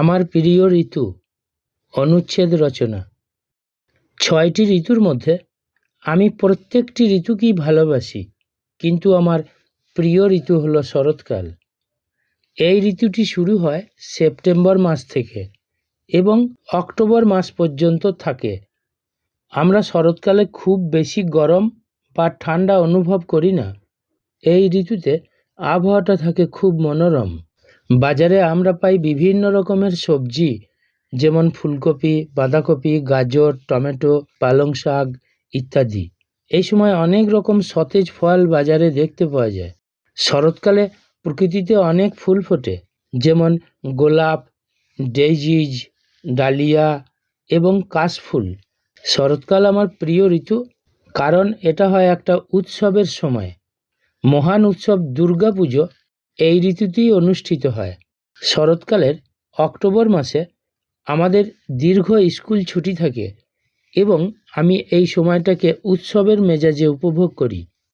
আমার প্রিয় ঋতু, অনুচ্ছেদ রচনা। ছয়টি ঋতুর মধ্যে আমি প্রত্যেকটি ঋতুকেই ভালোবাসি, কিন্তু আমার প্রিয় ঋতু হলো শরৎকাল। এই ঋতুটি শুরু হয় সেপ্টেম্বর মাস থেকে এবং অক্টোবর মাস পর্যন্ত থাকে। আমরা শরৎকালে খুব বেশি গরম বা ঠান্ডা অনুভব করি না। এই ঋতুতে আবহাওয়াটা থাকে খুব মনোরম। বাজারে আমরা পাই বিভিন্ন রকমের সবজি, যেমন ফুলকপি, বাঁধাকপি, গাজর, টমেটো, পালং শাক ইত্যাদি। এই সময় অনেক রকম সতেজ ফল বাজারে দেখতে পাওয়া যায়। শরৎকালে প্রকৃতিতে অনেক ফুল ফোটে, যেমন গোলাপ, ডেইজিজ, ডালিয়া এবং কাশফুল। শরৎকাল আমার প্রিয় ঋতু, কারণ এটা হয় একটা উৎসবের সময়। মহান উৎসব দুর্গাপুজো এই ঋতুতেই অনুষ্ঠিত হয়। শরৎকালের অক্টোবর মাসে আমাদের দীর্ঘ স্কুল ছুটি থাকে এবং আমি এই সময়টাকে উৎসবের মেজাজে উপভোগ করি।